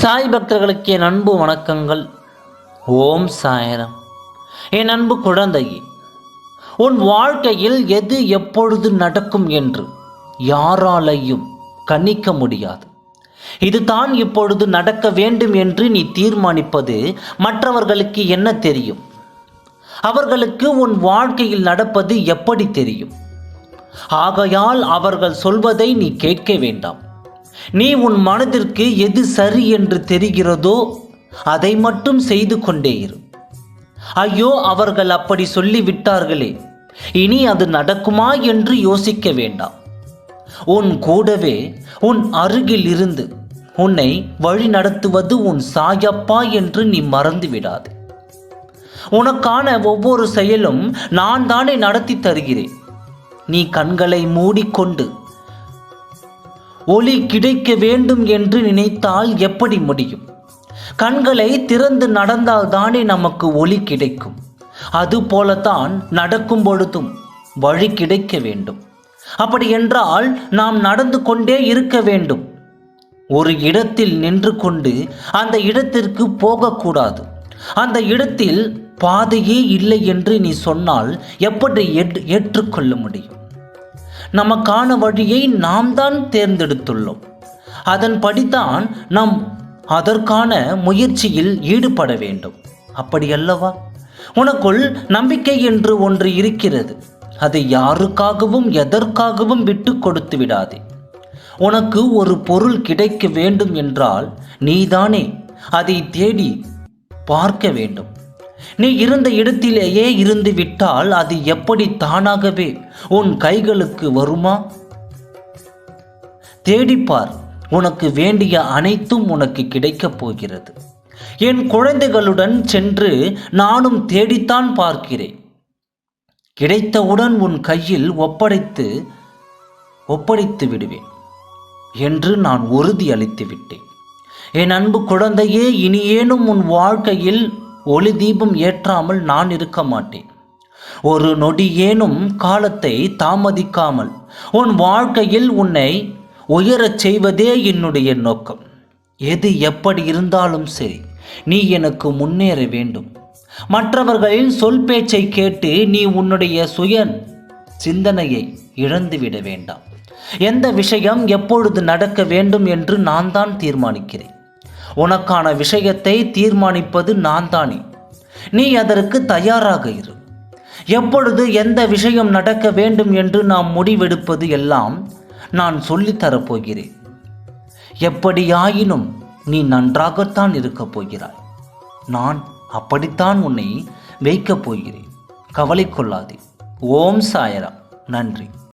சாய் பக்தர்களுக்கு என் அன்பு வணக்கங்கள். ஓம் சாயரம். என் அன்பு குழந்தையே உன் வாழ்க்கையில் எது எப்பொழுது நடக்கும் என்று யாராலையும் கணிக்க முடியாது. இதுதான் இப்பொழுது நடக்க வேண்டும் என்று நீ தீர்மானிப்பது மற்றவர்களுக்கு என்ன தெரியும்? அவர்களுக்கு உன் வாழ்க்கையில் நடப்பது எப்படி தெரியும்? ஆகையால் அவர்கள் சொல்வதை நீ கேட்க வேண்டாம். நீ உன் மனதிற்கு எது சரி என்று தெரிகிறதோ அதை மட்டும் செய்து கொண்டே இரு. ஐயோ அவர்கள் அப்படி சொல்லிவிட்டார்களே. இனி அது நடக்குமா என்று யோசிக்க வேண்டாம். உன் கூடவே உன் அருகில் இருந்து உன்னை வழி நடத்துவது உன் சாயப்பா என்று நீ மறந்து விடாது. உனக்கான ஒவ்வொரு செயலும் நான் தானே நடத்தி தருகிறேன். நீ கண்களை மூடிக்கொண்டு ஒளி கிடைக்க வேண்டும் என்று நினைத்தால் எப்படி முடியும்? கண்களை திறந்து நடந்தால் தானே நமக்கு ஒளி கிடைக்கும். அதுபோலத்தான் நடக்கும் பொழுதும் வழி கிடைக்க வேண்டும். அப்படி என்றால் நாம் நடந்து கொண்டே இருக்க வேண்டும். ஒரு இடத்தில் நின்று கொண்டு அந்த இடத்திற்கு போகக்கூடாது. அந்த இடத்தில் பாதையே இல்லை என்று நீ சொன்னால் எப்படி ஏற்றுக்கொள்ள முடியும்? நமக்கான வழியை நாம் தான் தேர்ந்தெடுத்துள்ளோம் அதன்படிதான் நாம் அதற்கான முயற்சியில் ஈடுபட வேண்டும். அப்படி அல்லவா? உனக்குள் நம்பிக்கை என்று ஒன்று இருக்கிறது. அதை யாருக்காகவும் எதற்காகவும் விட்டு கொடுத்து விடாதே. உனக்கு ஒரு பொருள் கிடைக்க வேண்டும் என்றால் நீதானே அதை தேடி பார்க்க வேண்டும். நீ இருந்த இடத்திலேயே இருந்து விட்டால் அது எப்படி தானாகவே உன் கைகளுக்கு வருமா? தேடிப்பார் உனக்கு வேண்டிய அனைத்தும் உனக்கு கிடைக்கப் போகிறது. என் குழந்தைகளுடன் சென்று நானும் தேடித்தான் பார்க்கிறேன். கிடைத்தவுடன் உன் கையில் ஒப்படைத்து ஒப்படைத்து விடுவேன் என்று நான் உறுதி அளித்து விட்டேன் என் அன்பு குழந்தையே இனியேனும் உன் வாழ்க்கையில் ஒளி தீபம் ஏற்றாமல் நான் இருக்க மாட்டேன். ஒரு நொடியேனும் காலத்தை தாமதிக்காமல் உன் வாழ்க்கையில் உன்னை உயரச் செய்வதே என்னுடைய நோக்கம். எது எப்படி இருந்தாலும் சரி நீ எனக்கு முன்னேற வேண்டும். மற்றவர்களின் சொல் பேச்சை கேட்டு நீ உன்னுடைய சுய சிந்தனையை இழந்துவிட வேண்டாம். எந்த விஷயம் எப்பொழுது நடக்க வேண்டும் என்று நான் தான் தீர்மானிக்கிறேன். உனக்கான விஷயத்தை தீர்மானிப்பது நான் தானே நீ அதற்கு தயாராக இரு. எப்பொழுது எந்த விஷயம் நடக்க வேண்டும் என்று நாம் முடிவெடுப்பது எல்லாம் நான் சொல்லித்தரப்போகிறேன் எப்படியாயினும் நீ நன்றாகத்தான் இருக்கப் போகிறாய். நான் அப்படித்தான் உன்னை வைக்கப் போகிறேன். கவலை கொள்ளாதே. ஓம் சாயரா நன்றி.